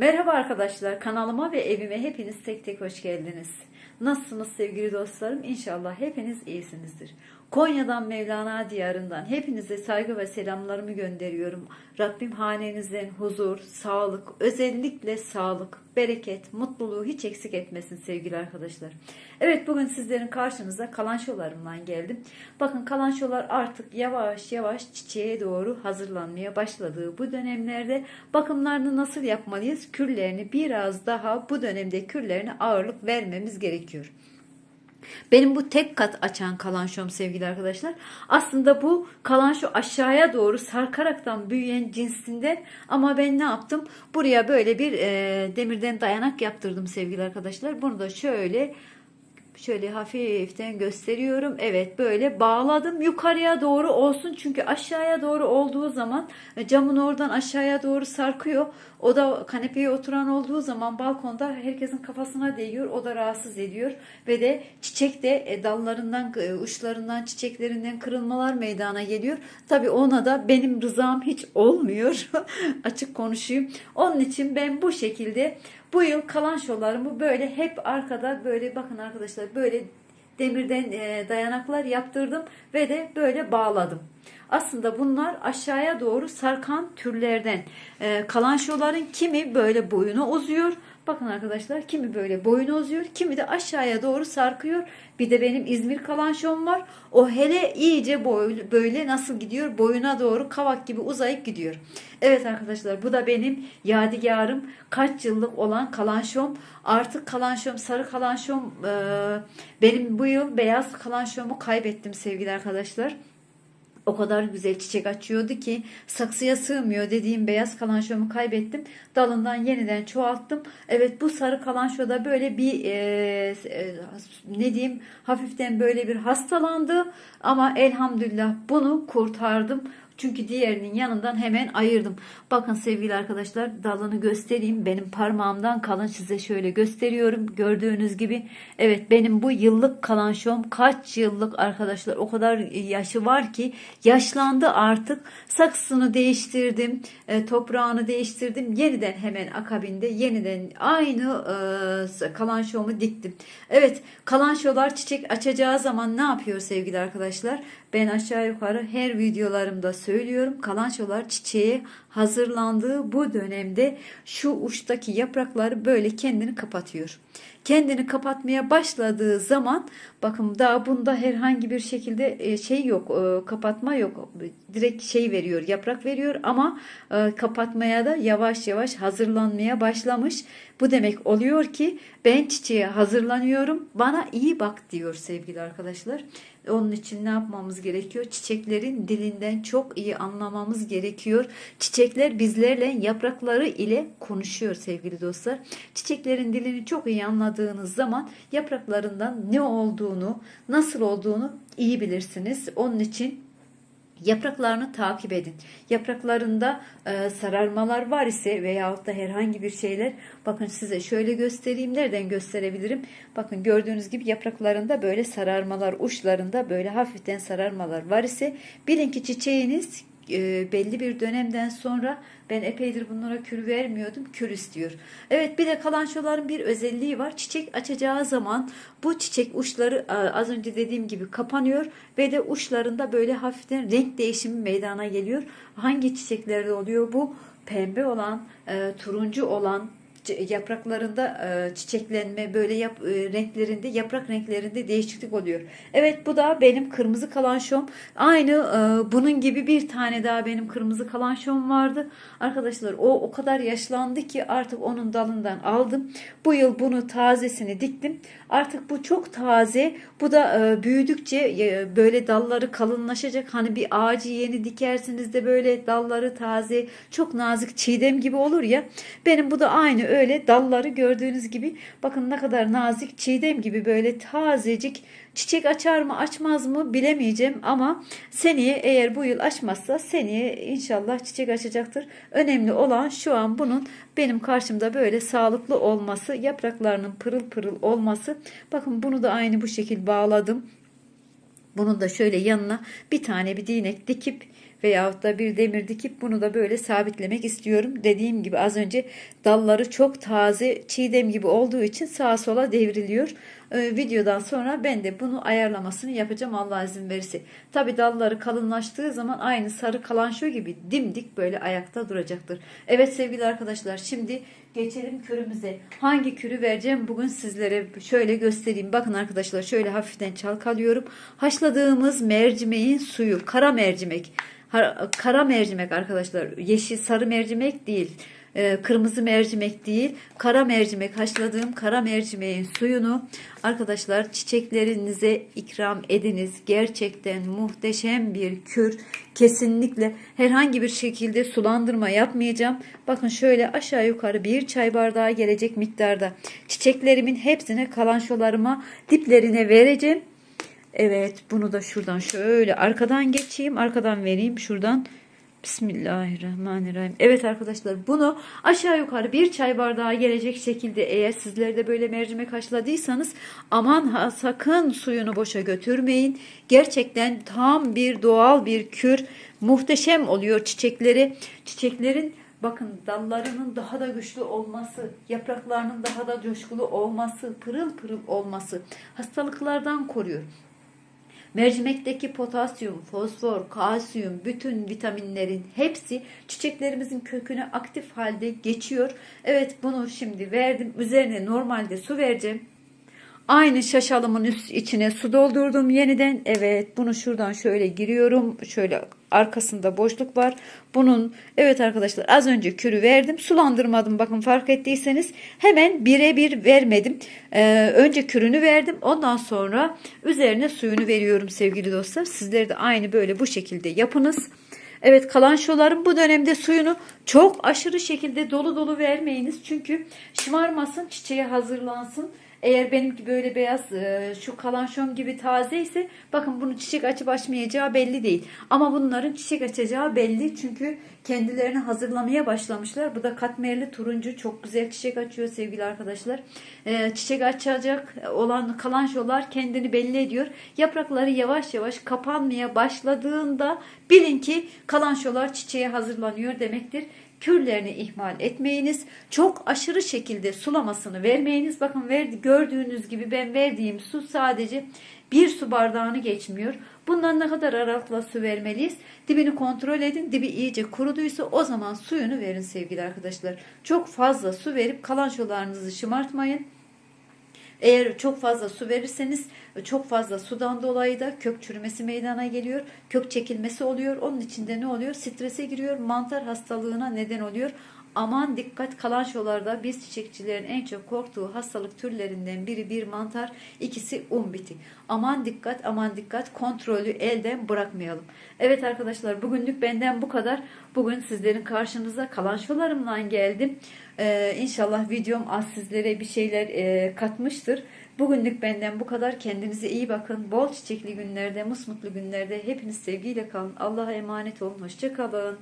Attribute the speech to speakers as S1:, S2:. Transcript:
S1: Merhaba arkadaşlar, kanalıma ve evime hepiniz tek tek hoş geldiniz. Nasılsınız sevgili dostlarım? İnşallah hepiniz iyisinizdir. Konya'dan Mevlana diyarından hepinize saygı ve selamlarımı gönderiyorum. Rabbim hanenizden huzur, sağlık, özellikle sağlık, bereket, mutluluğu hiç eksik etmesin sevgili arkadaşlar. Evet bugün sizlerin karşınıza kalanşolarımla geldim. Bakın kalanşolar artık yavaş yavaş çiçeğe doğru hazırlanmaya başladığı bu dönemlerde bakımlarını nasıl yapmalıyız? Kürlerini biraz daha bu dönemde kürlerine ağırlık vermemiz gerekiyor. Benim bu tek kat açan kalanşom sevgili arkadaşlar. Aslında bu kalanşo aşağıya doğru sarkaraktan büyüyen cinsinden ama ben ne yaptım? Buraya böyle bir e, demirden dayanak yaptırdım sevgili arkadaşlar. Bunu da şöyle Şöyle hafiften gösteriyorum. Evet böyle bağladım. Yukarıya doğru olsun. Çünkü aşağıya doğru olduğu zaman e, camın oradan aşağıya doğru sarkıyor. O da kanepeye oturan olduğu zaman balkonda herkesin kafasına değiyor. O da rahatsız ediyor. Ve de çiçek de e, dallarından, e, uçlarından, çiçeklerinden kırılmalar meydana geliyor. Tabii ona da benim rızam hiç olmuyor. Açık konuşayım. Onun için ben bu şekilde bu yıl kalan şolarımı böyle hep arkada böyle bakın arkadaşlar böyle demirden e, dayanaklar yaptırdım ve de böyle bağladım. Aslında bunlar aşağıya doğru sarkan türlerden. E, kalan şoların kimi böyle boyuna uzuyor. Bakın arkadaşlar kimi böyle boyuna uzuyor, kimi de aşağıya doğru sarkıyor. Bir de benim İzmir kalanşom var. O hele iyice boy, böyle nasıl gidiyor? Boyuna doğru kavak gibi uzayıp gidiyor. Evet arkadaşlar bu da benim yadigarım. Kaç yıllık olan kalanşom. Artık kalanşom, sarı kalanşom e, benim bu yıl beyaz kalanşomu kaybettim sevgili arkadaşlar. O kadar güzel çiçek açıyordu ki saksıya sığmıyor dediğim beyaz kalanşomu kaybettim. Dalından yeniden çoğalttım. Evet bu sarı kalanşo böyle bir e, e, ne diyeyim hafiften böyle bir hastalandı. Ama elhamdülillah bunu kurtardım. Çünkü diğerinin yanından hemen ayırdım. Bakın sevgili arkadaşlar dalını göstereyim. Benim parmağımdan kalın size şöyle gösteriyorum. Gördüğünüz gibi evet benim bu yıllık kalan şom kaç yıllık arkadaşlar o kadar yaşı var ki yaşlandı artık. Saksını değiştirdim. E, toprağını değiştirdim. Yeniden hemen akabinde yeniden aynı e, kalan şomu diktim. Evet kalan şolar çiçek açacağı zaman ne yapıyor sevgili arkadaşlar? Ben aşağı yukarı her videolarımda söylüyorum. Kalançolar çiçeğe hazırlandığı bu dönemde şu uçtaki yaprakları böyle kendini kapatıyor. Kendini kapatmaya başladığı zaman bakın daha bunda herhangi bir şekilde e, şey yok e, kapatma yok direkt şey veriyor yaprak veriyor ama e, kapatmaya da yavaş yavaş hazırlanmaya başlamış. Bu demek oluyor ki ben çiçeğe hazırlanıyorum bana iyi bak diyor sevgili arkadaşlar. Onun için ne yapmamız gerekiyor? Çiçeklerin dilinden çok iyi anlamamız gerekiyor. Çiçekler bizlerle yaprakları ile konuşuyor sevgili dostlar. Çiçeklerin dilini çok iyi anladığınız zaman yapraklarından ne olduğunu, nasıl olduğunu iyi bilirsiniz. Onun için Yapraklarını takip edin. Yapraklarında e, sararmalar var ise veyahut da herhangi bir şeyler bakın size şöyle göstereyim. Nereden gösterebilirim? Bakın gördüğünüz gibi yapraklarında böyle sararmalar uçlarında böyle hafiften sararmalar var ise bilin ki çiçeğiniz e, belli bir dönemden sonra ben epeydir bunlara kül vermiyordum. Kül istiyor. Evet bir de kalançoların bir özelliği var. Çiçek açacağı zaman bu çiçek uçları e, az önce dediğim gibi kapanıyor ve de uçlarında böyle hafiften renk değişimi meydana geliyor. Hangi çiçeklerde oluyor bu? Pembe olan, e, turuncu olan, yapraklarında çiçeklenme böyle yap, renklerinde yaprak renklerinde değişiklik oluyor. Evet bu da benim kırmızı kalanşom. Aynı bunun gibi bir tane daha benim kırmızı kalanşom vardı. Arkadaşlar o o kadar yaşlandı ki artık onun dalından aldım. Bu yıl bunu tazesini diktim. Artık bu çok taze. Bu da büyüdükçe böyle dalları kalınlaşacak. Hani bir ağacı yeni dikersiniz de böyle dalları taze çok nazik çiğdem gibi olur ya. Benim bu da aynı öyle dalları gördüğünüz gibi bakın ne kadar nazik çiğdem gibi böyle tazecik çiçek açar mı açmaz mı bilemeyeceğim ama seneye eğer bu yıl açmazsa seneye inşallah çiçek açacaktır. Önemli olan şu an bunun benim karşımda böyle sağlıklı olması yapraklarının pırıl pırıl olması bakın bunu da aynı bu şekil bağladım. Bunun da şöyle yanına bir tane bir değnek dikip veyahut da bir demir dikip bunu da böyle sabitlemek istiyorum. Dediğim gibi az önce dalları çok taze çiğdem gibi olduğu için sağa sola devriliyor. Ee, videodan sonra ben de bunu ayarlamasını yapacağım Allah izin verirse. Tabi dalları kalınlaştığı zaman aynı sarı kalanşo gibi dimdik böyle ayakta duracaktır. Evet sevgili arkadaşlar şimdi geçelim kürümüze. Hangi kürü vereceğim bugün sizlere şöyle göstereyim. Bakın arkadaşlar şöyle hafiften çalkalıyorum. Haşladığımız mercimeğin suyu kara mercimek. Kara mercimek arkadaşlar yeşil sarı mercimek değil. Ee, kırmızı mercimek değil kara mercimek haşladığım kara mercimeğin suyunu arkadaşlar çiçeklerinize ikram ediniz. Gerçekten muhteşem bir kür. Kesinlikle herhangi bir şekilde sulandırma yapmayacağım. Bakın şöyle aşağı yukarı bir çay bardağı gelecek miktarda. Çiçeklerimin hepsine kalanşolarıma diplerine vereceğim. Evet bunu da şuradan şöyle arkadan geçeyim arkadan vereyim şuradan Bismillahirrahmanirrahim. Evet arkadaşlar bunu aşağı yukarı bir çay bardağı gelecek şekilde eğer sizler de böyle mercimek haşladıysanız aman ha, sakın suyunu boşa götürmeyin. Gerçekten tam bir doğal bir kür muhteşem oluyor çiçekleri. Çiçeklerin bakın dallarının daha da güçlü olması, yapraklarının daha da coşkulu olması, pırıl pırıl olması hastalıklardan koruyor. Mercimekteki potasyum, fosfor, kalsiyum, bütün vitaminlerin hepsi çiçeklerimizin köküne aktif halde geçiyor. Evet bunu şimdi verdim. Üzerine normalde su vereceğim. Aynı şaşalımın üst içine su doldurdum yeniden. Evet bunu şuradan şöyle giriyorum. Şöyle arkasında boşluk var. Bunun evet arkadaşlar az önce kürü verdim. Sulandırmadım bakın fark ettiyseniz. Hemen birebir vermedim. Ee, önce kürünü verdim. Ondan sonra üzerine suyunu veriyorum sevgili dostlar. Sizler de aynı böyle bu şekilde yapınız. Evet kalan şoların bu dönemde suyunu çok aşırı şekilde dolu dolu vermeyiniz. Çünkü şımarmasın çiçeğe hazırlansın. Eğer benimki böyle beyaz e, şu kalanşon gibi taze ise bakın bunu çiçek açıp açmayacağı belli değil. Ama bunların çiçek açacağı belli çünkü kendilerini hazırlamaya başlamışlar. Bu da katmerli turuncu çok güzel çiçek açıyor sevgili arkadaşlar. E, çiçek açacak olan kalanşolar kendini belli ediyor. Yaprakları yavaş yavaş kapanmaya başladığında bilin ki kalanşolar çiçeğe hazırlanıyor demektir kürlerini ihmal etmeyiniz. Çok aşırı şekilde sulamasını vermeyiniz. Bakın verdi, gördüğünüz gibi ben verdiğim su sadece bir su bardağını geçmiyor. Bundan ne kadar aralıkla su vermeliyiz? Dibini kontrol edin. Dibi iyice kuruduysa o zaman suyunu verin sevgili arkadaşlar. Çok fazla su verip kalan şolarınızı şımartmayın. Eğer çok fazla su verirseniz çok fazla sudan dolayı da kök çürümesi meydana geliyor. Kök çekilmesi oluyor. Onun içinde ne oluyor? Strese giriyor. Mantar hastalığına neden oluyor. Aman dikkat kalan şolarda biz çiçekçilerin en çok korktuğu hastalık türlerinden biri bir mantar, ikisi un biti. Aman dikkat, aman dikkat kontrolü elden bırakmayalım. Evet arkadaşlar bugünlük benden bu kadar. Bugün sizlerin karşınıza kalan şolarımla geldim. Ee, inşallah videom az sizlere bir şeyler e, katmıştır. Bugünlük benden bu kadar. Kendinize iyi bakın. Bol çiçekli günlerde, musmutlu günlerde hepiniz sevgiyle kalın. Allah'a emanet olun. Hoşçakalın.